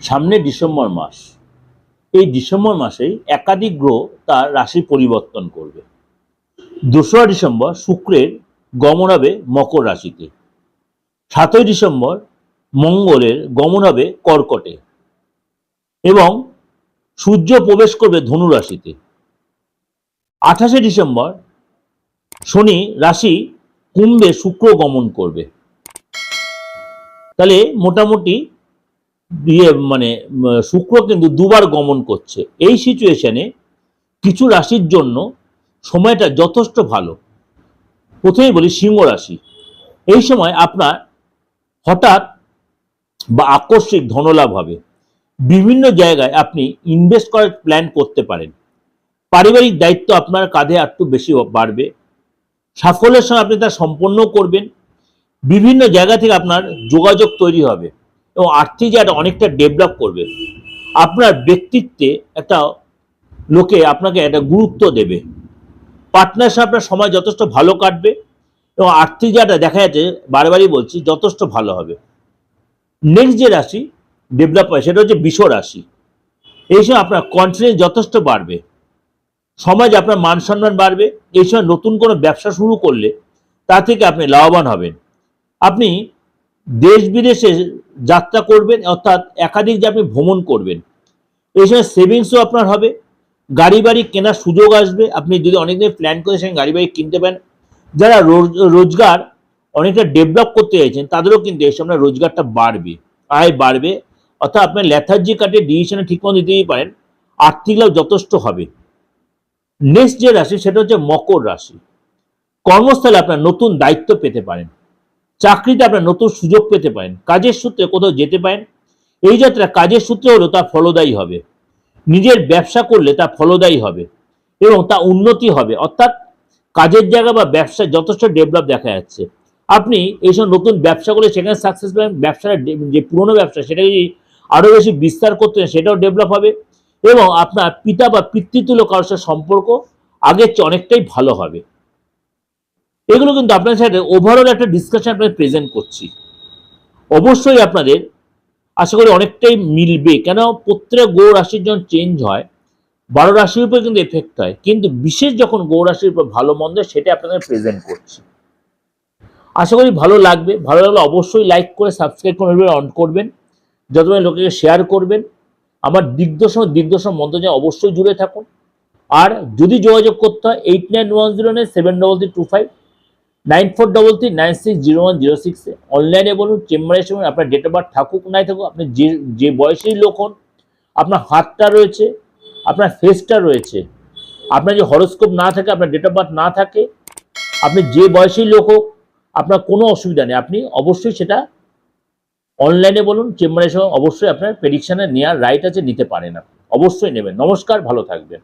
সামনে ডিসেম্বর মাস। এই ডিসেম্বর মাসেই একাধিক গ্রহ তার রাশি পরিবর্তন করবে। দোসরা ডিসেম্বর শুক্রের গমন হবে মকর রাশিতে। সাতই ডিসেম্বর মঙ্গলের গমন হবে কর্কটে। এবং সূর্য প্রবেশ করবে ধনু রাশিতে। আঠাশে ডিসেম্বর শনি রাশি কুম্ভে শুক্র গমন করবে। তাহলে মোটামুটি ইয়ে মানে শুক্র কিন্তু দুবার গমন করছে। এই সিচুয়েশনে কিছু রাশির জন্য সময়টা যথেষ্ট ভালো। প্রথমেই বলি সিংহ রাশি। এই সময় আপনার হঠাৎ বা আকস্মিক ধনলাভ হবে। বিভিন্ন জায়গায় আপনি ইনভেস্ট করার প্ল্যান করতে পারেন। পারিবারিক দায়িত্ব আপনার কাঁধে একটু বেশি বাড়বে। সাফল্যের সঙ্গে আপনি তা সম্পন্ন করবেন। বিভিন্ন জায়গা থেকে আপনার যোগাযোগ তৈরি হবে। এবং আর্থিক জায়গাটা অনেকটা ডেভেলপ করবে। আপনার ব্যক্তিত্বে একটা লোকে আপনাকে একটা গুরুত্ব দেবে। পার্টনার সাথে আপনার সময় যথেষ্ট ভালো কাটবে এবং আর্থিক জায়গাটা দেখা যাচ্ছে, বারবারই বলছি, যথেষ্ট ভালো হবে। নেক্সট যে রাশি ডেভেলপ হয়, সেটা হচ্ছে বিষ রাশি। এই সময় আপনার কনফিডেন্স যথেষ্ট বাড়বে। সমাজ আপনার মান সম্মান বাড়বে। এই সময় নতুন কোনো ব্যবসা শুরু করলে তা থেকে আপনি লাভবান হবেন। আপনি দেশ বিদেশে যাত্রা করবেন, অর্থাৎ একাধিক যে আপনি ভ্রমণ করবেন, এই সময় সেভিংসও আপনার হবে গাড়ি বাড়ি কেনার সুযোগ আসবে, আপনি যদি অনেকদিন প্ল্যান করে সেখানে গাড়ি বাড়ি কিনতে পারেন। যারা রোজ- রোজগার অনেকটা ডেভেলপ করতে চাইছেন, তাদেরও কিন্তু এই সময় রোজগারটা বাড়বে, আয় বাড়বে, অর্থাৎ আপনার ল্যাথার্জি কাটে ডিসিশনে ঠিকমতো দিতেই পারেন, আর্থিক লাভ যথেষ্ট হবে। নেক্সট যে রাশি, সেটা হচ্ছে মকর রাশি। কর্মস্থলে আপনার নতুন দায়িত্ব পেতে পারেন। চাকরিতে আপনার নতুন সুযোগ পেতে পারেন। কাজের সূত্রে কোথাও যেতে পারেন। এই যাত্রা কাজের সূত্রে হলেও তা ফলদায়ী হবে। নিজের ব্যবসা করলে তা ফলদায়ী হবে এবং তা উন্নতি হবে। অর্থাৎ কাজের জায়গা বা ব্যবসায় যথেষ্ট ডেভেলপ দেখা যাচ্ছে। আপনি এইসব নতুন ব্যবসা করলে সেখানে সাকসেস পাবেন। ব্যবসাটা যে পুরনো ব্যবসা সেটাকে যদি আরও বেশি বিস্তার করতে সেটাও ডেভেলপ হবে এবং আপনার পিতা বা পিতৃতুল্য কারোর সাথে সম্পর্ক আগের চেয়ে অনেকটাই ভালো হবে। এগুলো কিন্তু আপনার সাথে ওভারঅল একটা ডিসকাশন আপনাদের প্রেজেন্ট করছি। অবশ্যই আপনাদের আশা করি অনেকটাই মিলবে। কেন? প্রত্যেক গৌ রাশির যখন চেঞ্জ হয়, বারো রাশির উপর কিন্তু এফেক্ট হয়। কিন্তু বিশেষ যখন গৌ রাশির উপর ভালো মন্দ সেটা আপনাদের প্রেজেন্ট করছি। আশা করি ভালো লাগবে। ভালো লাগলে অবশ্যই লাইক করে সাবস্ক্রাইব করে অন করবেন। যত লোকেকে শেয়ার করবেন। আমার দিগদর্শন দিগদর্শন মন্ত্র অবশ্যই জুড়ে থাকুন। আর যদি যোগাযোগ করতে হয় eight nine one zero nine seven double three two five nine four double three nine six zero one zero সিক্সে অনলাইনে বলুন চেম্বারে এসে বলুন, আপনার ডেট অফ বার্থ থাকুক নাই থাকুক আপনি যে যে বয়সেই লোক হন আপনার হাতটা রয়েছে আপনার ফেসটা রয়েছে আপনার যে হরস্কোপ না থাকে আপনার ডেট অফ বার্থ না থাকে আপনি যে বয়সেই লোক হোক আপনার কোনো অসুবিধা নেই। আপনি অবশ্যই সেটা অনলাইনে বলুন চেম্বারে এসে অবশ্যই আপনার প্রেডিকশানে নেওয়ার রাইট আছে নিতে পারেন আপনি। অবশ্যই নেবেন। নমস্কার ভালো থাকবেন।